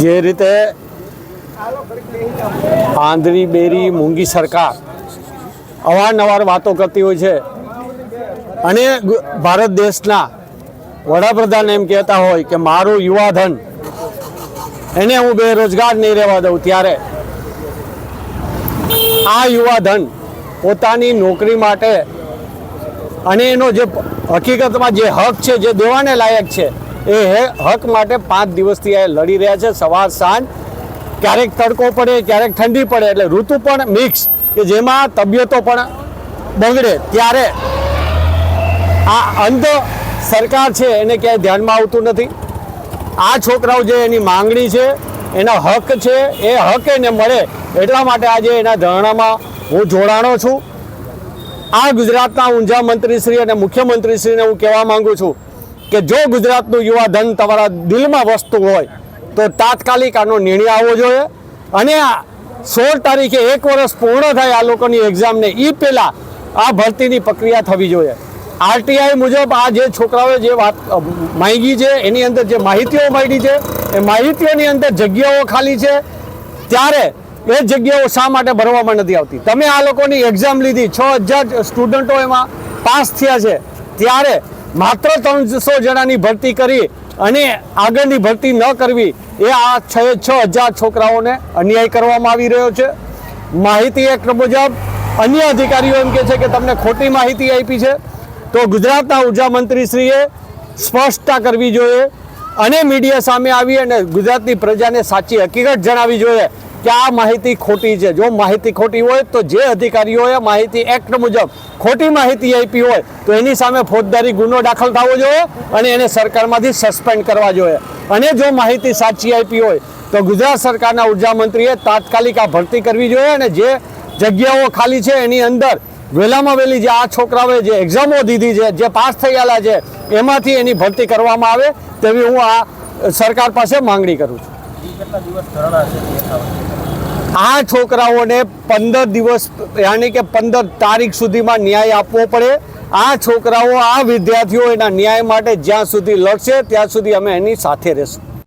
જે રીતે આંધળી બેરી મૂંગી સરકાર અવારનવાર વાતો કરતી હોય છે. અને ભારત દેશના વડાપ્રધાન એમ કહેતા હોય કે મારું યુવાધન, એને હું બેરોજગાર નહીં રહેવા દઉં ત્યારે આ યુવાધન પોતાની નોકરી માટે અને એનો જે હકીકતમાં જે હક છે, જે દેવાને લાયક છે એ હક માટે પાંચ દિવસથી એ લડી રહ્યા છે. સવાર સાંજ ક્યારેક તડકો પડે, ક્યારેક ઠંડી પડે, એટલે ઋતુ પણ મિક્સ કે જેમાં તબિયતો પણ બગડે. ત્યારે આ અંધ સરકાર છે, એને ક્યાંય ધ્યાનમાં આવતું નથી. આ છોકરાઓ જે એની માંગણી છે, એના હક છે, એ હક એને મળે. એટલા માટે આજે એના ધરણામાં હું જોડાણો છું. આ ગુજરાતના ઊંઝા મંત્રીશ્રી અને મુખ્યમંત્રીશ્રીને હું કહેવા માંગુ છું. કે જો ગુજરાતનું યુવા ધન તમારા દિલમાં વસતું હોય, તો તાત્કાલિક આનો નિર્ણય આવવો જોઈએ. અને આ સોળ તારીખે એક વર્ષ પૂર્ણ થાય આ લોકોની એક્ઝામને એ પહેલાં આ ભરતીની પ્રક્રિયા થવી જોઈએ. આરટીઆઈ મુજબ આ જે છોકરાઓએ જે વાત માંગી છે, એની અંદર જે માહિતીઓ માંગી છે, એ માહિતીઓની અંદર જગ્યાઓ ખાલી છે. ત્યારે એ જગ્યાઓ શા માટે ભરવામાં નથી આવતી? તમે આ લોકોની એક્ઝામ લીધી, છ હજાર સ્ટુડન્ટો એમાં પાસ થયા છે. ત્યારે માત્ર ત્રણસો જણાની ભરતી કરી અને આગળની ભરતી ન કરવી, એ આ છ છ હજાર છોકરાઓને અન્યાય કરવામાં આવી રહ્યો છે. માહિતી એક્ટ મુજબ, અન્ય અધિકારીઓ એમ કહે છે કે તમને ખોટી માહિતી આપી છે. તો ગુજરાતના ઊર્જા મંત્રીશ્રીએ સ્પષ્ટતા કરવી જોઈએ અને મીડિયા સામે આવી અને ગુજરાતની પ્રજાને સાચી હકીકત જણાવી જોઈએ. કે આ માહિતી ખોટી છે? જો માહિતી ખોટી હોય તો જે અધિકારીઓએ માહિતી એક્ટ મુજબ ખોટી માહિતી આપી હોય તો એની સામે ફોજદારી ગુનો દાખલ થવો જોઈએ અને એને સરકારમાંથી સસ્પેન્ડ કરવા જોઈએ. અને જો માહિતી સાચી આપી હોય તો ગુજરાત સરકારના ઊર્જા મંત્રીએ તાત્કાલિક આ ભરતી કરવી જોઈએ અને જે જગ્યાઓ ખાલી છે એની અંદર વહેલામાં વહેલી જે આ છોકરાઓએ જે એક્ઝામો દીધી છે, જે પાસ થયેલા છે, એમાંથી એની ભરતી કરવામાં આવે તેવી હું આ સરકાર પાસે માંગણી કરું છું. આ છોકરાઓને પંદર દિવસ, યાની કે પંદર તારીખ સુધીમાં ન્યાય આપવો પડે. આ છોકરાઓ, આ વિદ્યાર્થીઓ એના ન્યાય માટે જ્યાં સુધી લડશે, ત્યાં સુધી અમે એની સાથે રહેશું.